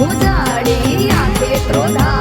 ઉજાડી આંખે ક્રોધા